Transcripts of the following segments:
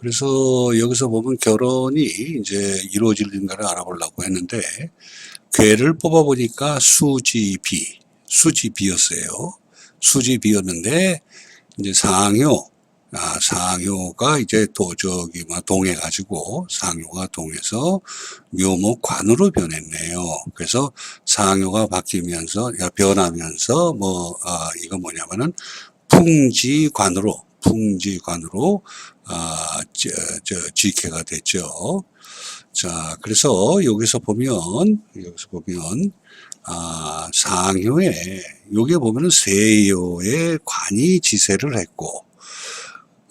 그래서 여기서 보면 결혼이 이제 이루어질는가를 알아보려고 했는데 괴를 뽑아보니까 수지비, 수지비였어요. 수지비였는데 이제 상효, 아, 상효가 이제 도적이 막 동해 가지고 상효가 동해서 묘목관으로 변했네요. 그래서 상효가 바뀌면서 야, 변하면서 뭐 아, 이거 뭐냐면은 풍지관으로 풍지관으로 아, 저, 저 지케가 됐죠. 자, 그래서 여기서 보면 여기서 보면 아, 상효에 여기에 보면은 세효의 관이 지세를 했고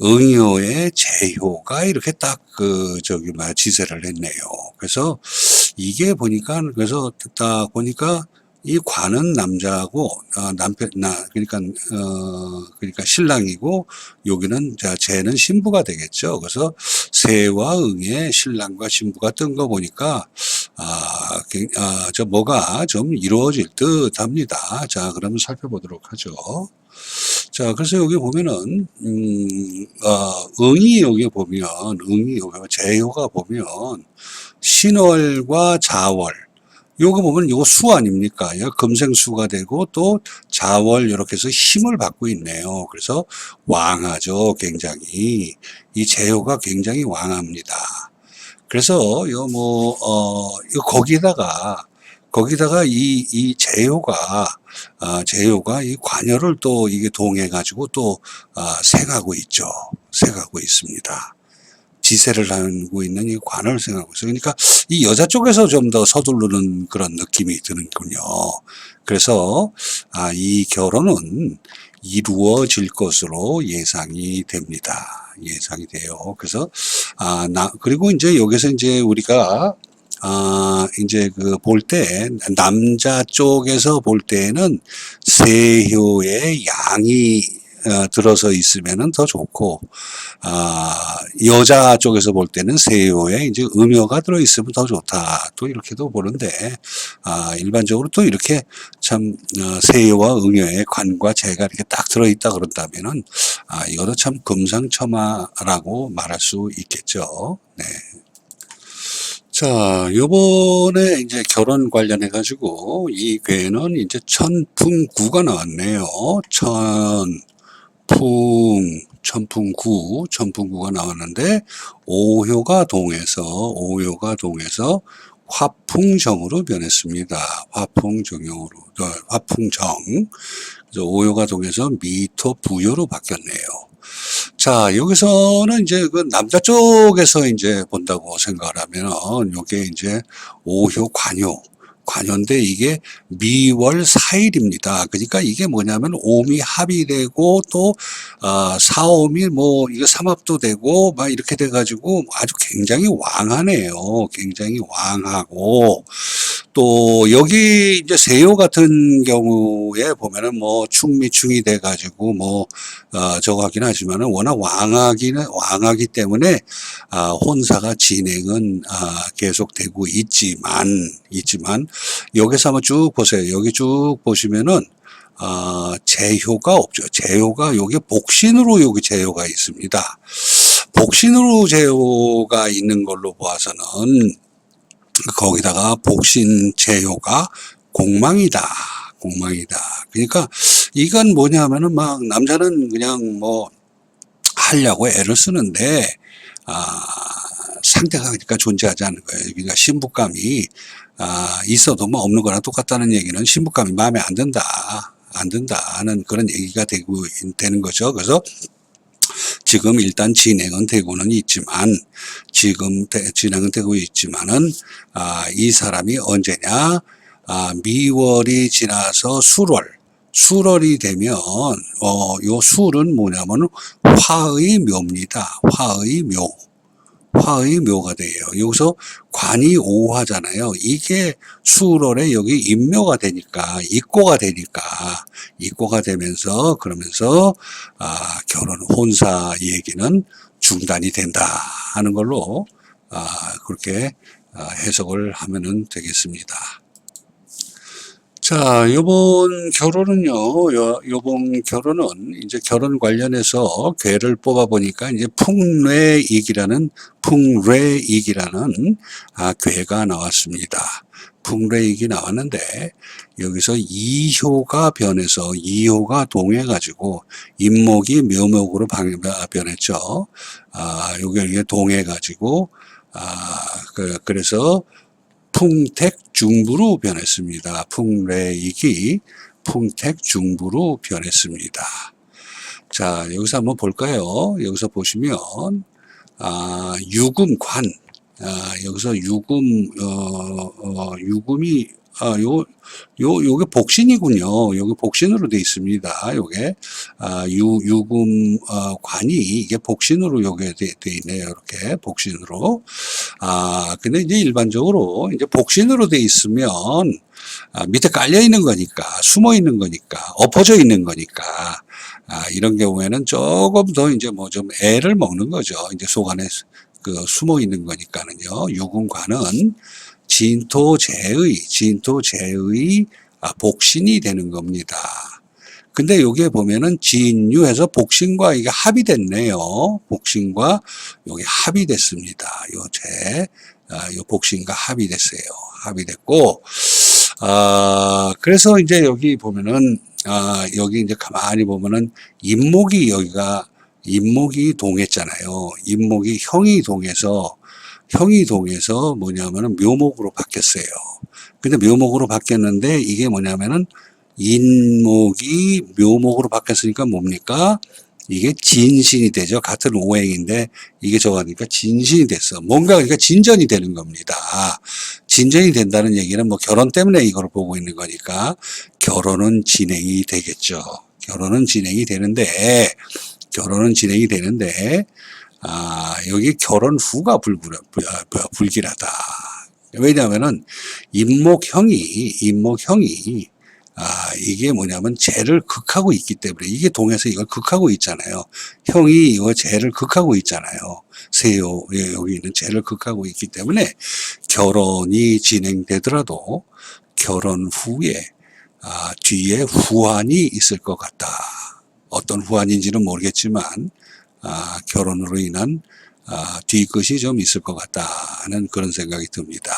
응효의 재효가 이렇게 딱 그 저기 막 지세를 했네요. 그래서 이게 보니까 그래서 딱 보니까 이 관은 남자고 어, 남편 나 그러니까 어 그러니까 신랑이고 여기는 자 쟤는 신부가 되겠죠. 그래서 세와 응의 신랑과 신부가 뜬 거 보니까 아, 굉- 아, 저 뭐가 좀 이루어질 듯 합니다. 자, 그러면 살펴보도록 하죠. 자, 그래서 여기 보면은, 음, 어, 응이 여기 보면, 응이 여기, 재효가 보면, 신월과 자월, 요거 보면 요거 수 아닙니까? 요 금생수가 되고 또 자월 이렇게 해서 힘을 받고 있네요. 그래서 왕하죠, 굉장히. 이 재효가 굉장히 왕합니다. 그래서 요 뭐, 어, 요 거기다가, 거기다가 이, 이 재효가, 아, 재효가 이 관여를 또 이게 동해가지고 또, 아, 생하고 있죠. 생하고 있습니다. 지세를 하고 있는 이 관을 생각하고 있어요. 그러니까 이 여자 쪽에서 좀 더 서두르는 그런 느낌이 드는군요. 그래서, 아, 이 결혼은 이루어질 것으로 예상이 됩니다. 예상이 돼요. 그래서, 아, 나, 그리고 이제 여기서 이제 우리가, 아, 이제 그 볼 때, 남자 쪽에서 볼 때는 세효의 양이 어, 들어서 있으면은 더 좋고, 아, 여자 쪽에서 볼 때는 세효에 이제 음효가 들어 있으면 더 좋다. 또 이렇게도 보는데, 아, 일반적으로 또 이렇게 참, 어, 세효와 응효의 관과 재가 이렇게 딱 들어 있다 그런다면은, 아, 이것도 참 금상첨화라고 말할 수 있겠죠. 네. 자, 요번에 이제 결혼 관련해 가지고 이 괴는 이제 천풍구가 나왔네요. 천 풍, 천풍구, 천풍구가 나왔는데 오효가 동해서, 오효가 동해서 화풍정으로 변했습니다. 화풍정으로, 어, 화풍정. 그래서 오효가 동해서 미토 부효로 바뀌었네요. 자, 여기서는 이제 그 남자 쪽에서 이제 본다고 생각을 하면은 요게 이제 오효 관효. 관효인데 이게 미월 사일입니다. 그러니까 이게 뭐냐면 오미 합이 되고 또 아, 사오미 뭐 이거 삼합도 되고 막 이렇게 돼 가지고 아주 굉장히 왕하네요. 굉장히 왕하고 또 여기 이제 세요 같은 경우에 보면은 뭐 충미 충이 돼 가지고 뭐 어, 저거 하긴 하지만은 워낙 왕하기는 왕하기 때문에 아, 혼사가 진행은 아, 계속되고 있지만 있지만 여기서 한번 쭉 보세요. 여기 쭉 보시면은 아, 재효가 없죠. 재효가 여기 복신으로 여기 재효가 있습니다. 복신으로 재효가 있는 걸로 봐서는 거기다가 복신 재효가 공망이다. 공망이다. 그러니까 이건 뭐냐면은 막 남자는 그냥 뭐 하려고 애를 쓰는데 아 상대가 그러니까 존재하지 않는 거예요. 그러니까 신부감이 아 있어도 뭐 없는 거랑 똑같다는 얘기는 신부감이 마음에 안 든다. 안 든다는 그런 얘기가 되고 되는 거죠. 그래서 지금 일단 진행은 되고는 있지만 지금 대- 진행은 되고 있지만은 아, 이 사람이 언제냐 아, 미월이 지나서 술월 술월이 되면 어, 요 술은 뭐냐면 화의 묘입니다. 화의 묘. 화의 묘가 돼요. 여기서 관이 오화잖아요. 이게 수월에 여기 인묘가 되니까 입고가 되니까 입고가 되면서 그러면서 아, 결혼 혼사 얘기는 중단이 된다 하는 걸로 아, 그렇게 아, 해석을 하면은 되겠습니다. 자, 요번 결혼은요, 요, 요번 결혼은 이제 결혼 관련해서 괴를 뽑아보니까 이제 풍례익이라는, 풍례익이라는, 아, 괴가 나왔습니다. 풍례익이 나왔는데, 여기서 이효가 변해서, 이효가 동해가지고, 임목이 묘목으로 방- 아, 변했죠. 아, 요게 동해가지고, 아, 그, 그래서, 풍택중부로 변했습니다. 풍래익이 풍택중부로 변했습니다. 자, 여기서 한번 볼까요? 여기서 보시면, 아, 유금관, 아, 여기서 유금, 어, 어, 유금이, 아, 요, 요, 요게 복신이군요. 요게 복신으로 돼 있습니다. 요게, 아, 유, 유금, 어, 관이 이게 복신으로 요게 돼, 돼 있네요. 이렇게 복신으로. 아, 근데 이제 일반적으로 이제 복신으로 돼 있으면 아, 밑에 깔려 있는 거니까, 숨어 있는 거니까, 엎어져 있는 거니까, 아, 이런 경우에는 조금 더 이제 뭐 좀 애를 먹는 거죠. 이제 속 안에 그 숨어 있는 거니까는요. 유금관은 진토제의, 진토제의 아, 복신이 되는 겁니다. 근데 여기에 보면은 진유해서 복신과 이게 합이 됐네요. 복신과 여기 합이 됐습니다. 요 제, 아, 요 복신과 합이 됐어요. 합이 됐고, 아, 그래서 이제 여기 보면은, 아, 여기 이제 가만히 보면은 임목이 여기가, 임목이 동했잖아요. 임목이 형이 동해서, 형이 동해서 뭐냐면은 묘목으로 바뀌었어요. 근데 묘목으로 바뀌었는데 이게 뭐냐면은 인목이 묘목으로 바뀌었으니까 뭡니까? 이게 진신이 되죠. 같은 오행인데 이게 저거니까 진신이 됐어. 뭔가 그러니까 진전이 되는 겁니다. 진전이 된다는 얘기는 뭐 결혼 때문에 이걸 보고 있는 거니까 결혼은 진행이 되겠죠. 결혼은 진행이 되는데 결혼은 진행이 되는데 아 여기 결혼 후가 아, 불길하다. 왜냐하면은 임목형이 임목형이 아, 이게 뭐냐면 죄를 극하고 있기 때문에 이게 동에서 이걸 극하고 있잖아요. 형이 이거 죄를 극하고 있잖아요. 세요 예, 여기 있는 죄를 극하고 있기 때문에 결혼이 진행되더라도 결혼 후에 아, 뒤에 후환이 있을 것 같다. 어떤 후환인지는 모르겠지만 아, 결혼으로 인한 아, 뒤끝이 좀 있을 것 같다는 그런 생각이 듭니다.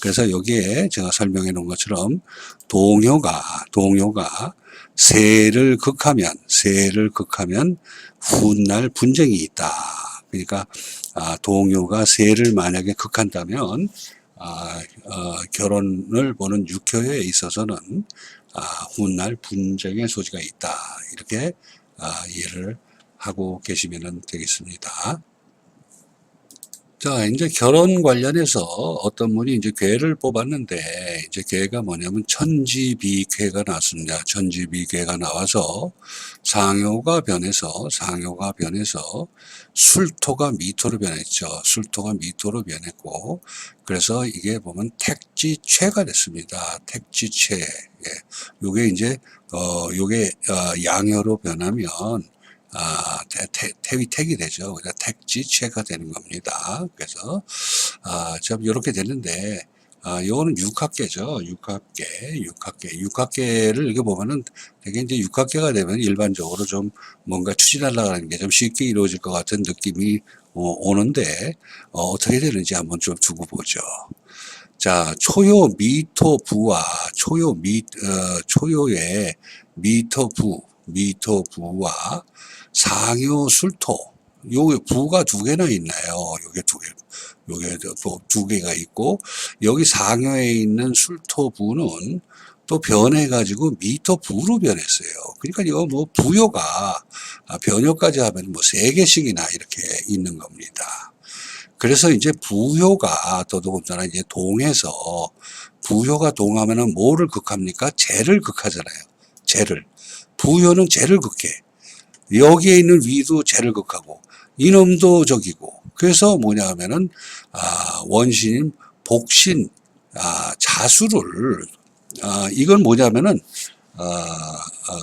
그래서 여기에 제가 설명해 놓은 것처럼 동요가 동요가 세를 극하면 세를 극하면 훗날 분쟁이 있다. 그러니까 아, 동요가 세를 만약에 극한다면 아, 어, 결혼을 보는 육효에 있어서는 아, 훗날 분쟁의 소지가 있다. 이렇게 아, 이해를 하고 계시면 되겠습니다. 자, 이제 결혼 관련해서 어떤 분이 이제 괴를 뽑았는데, 이제 괴가 뭐냐면 천지비괴가 나왔습니다. 천지비괴가 나와서 상효가 변해서, 상효가 변해서 술토가 미토로 변했죠. 술토가 미토로 변했고, 그래서 이게 보면 택지최가 됐습니다. 택지최. 예. 요게 이제, 어, 요게, 어, 양효로 변하면, 아, 태위 택이 되죠. 그러니까 택지체가 되는 겁니다. 그래서, 아, 참, 요렇게 되는데, 아, 요거는 육합계죠. 육합계, 육합계. 육합계를 이렇게 보면은 되게 이제 육합계가 되면 일반적으로 좀 뭔가 추진하려고 하는 게 좀 쉽게 이루어질 것 같은 느낌이 어, 오는데, 어, 어떻게 되는지 한번 좀 두고 보죠. 자, 초요 미토부와 초요 미, 어, 초요의 미토부, 미토부와 상요 술토. 요 부가 두 개나 있나요? 요게 두 개. 요게 또 두 개가 있고 여기 상요에 있는 술토 부는 또 변해가지고 미토부로 변했어요. 그러니까 이거 뭐 부요가 아, 변효까지 하면 뭐 세 개씩이나 이렇게 있는 겁니다. 그래서 이제 부효가 더더군다나 이제 동해서 부효가 동하면은 뭐를 극합니까? 재를 극하잖아요. 재를. 부효는 재를 극해. 여기에 있는 위도 재를 극하고 이놈도 적이고 그래서 뭐냐 하면은 아, 원신인 복신 아, 자수를 아, 이건 뭐냐면은 아, 아,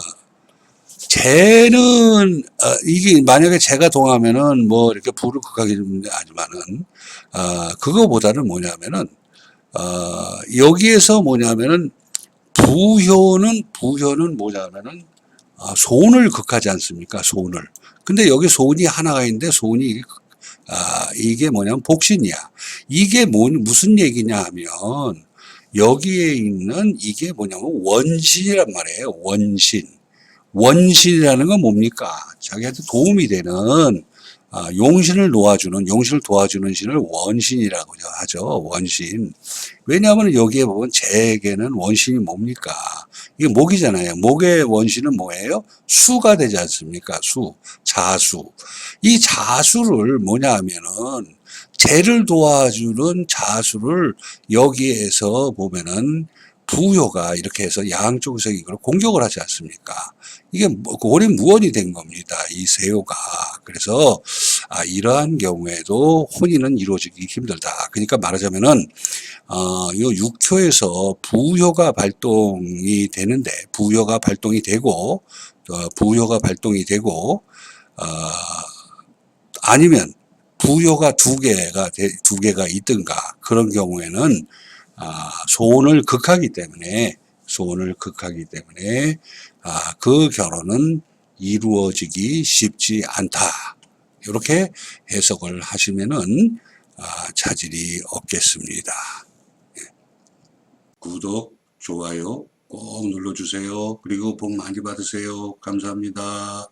재는 아, 이게 만약에 재가 동하면은 뭐 이렇게 불을 극하게 좀 하지만은 아, 그거보다는 뭐냐면은 어, 여기에서 뭐냐면은 부효는 부효는 뭐냐면은 아, 소원을 극하지 않습니까? 소원을. 근데 여기 소원이 하나가 있는데 소원이 아, 이게 뭐냐면 복신이야. 이게 뭔 무슨 얘기냐 하면 여기에 있는 이게 뭐냐면 원신이란 말이에요. 원신. 원신이라는 건 뭡니까? 자기한테 도움이 되는 아, 용신을 놓아주는 용신을 도와주는 신을 원신이라고 하죠. 원신. 왜냐하면 여기에 보면 제에게는 원신이 뭡니까? 이게 목이잖아요. 목의 원신은 뭐예요? 수가 되지 않습니까? 수, 자수. 이 자수를 뭐냐 하면은 재를 도와주는 자수를 여기에서 보면은 부효가 이렇게 해서 양쪽에서 이걸 공격을 하지 않습니까? 이게 뭐- 고리 무원이 된 겁니다. 이 세요가. 그래서 아, 이러한 경우에도 혼인은 이루어지기 힘들다. 그러니까 말하자면은 어, 요 육효에서 부효가 발동이 되는데 부효가 발동이 되고 어, 부효가 발동이 되고 어, 아니면 부효가 두 개가 돼- 두 개가 있든가 그런 경우에는 아, 소원을 극하기 때문에 소원을 극하기 때문에 아, 그 결혼은 이루어지기 쉽지 않다. 이렇게 해석을 하시면은 아, 차질이 없겠습니다. 예. 구독, 좋아요 꼭 눌러주세요. 그리고 복 많이 받으세요. 감사합니다.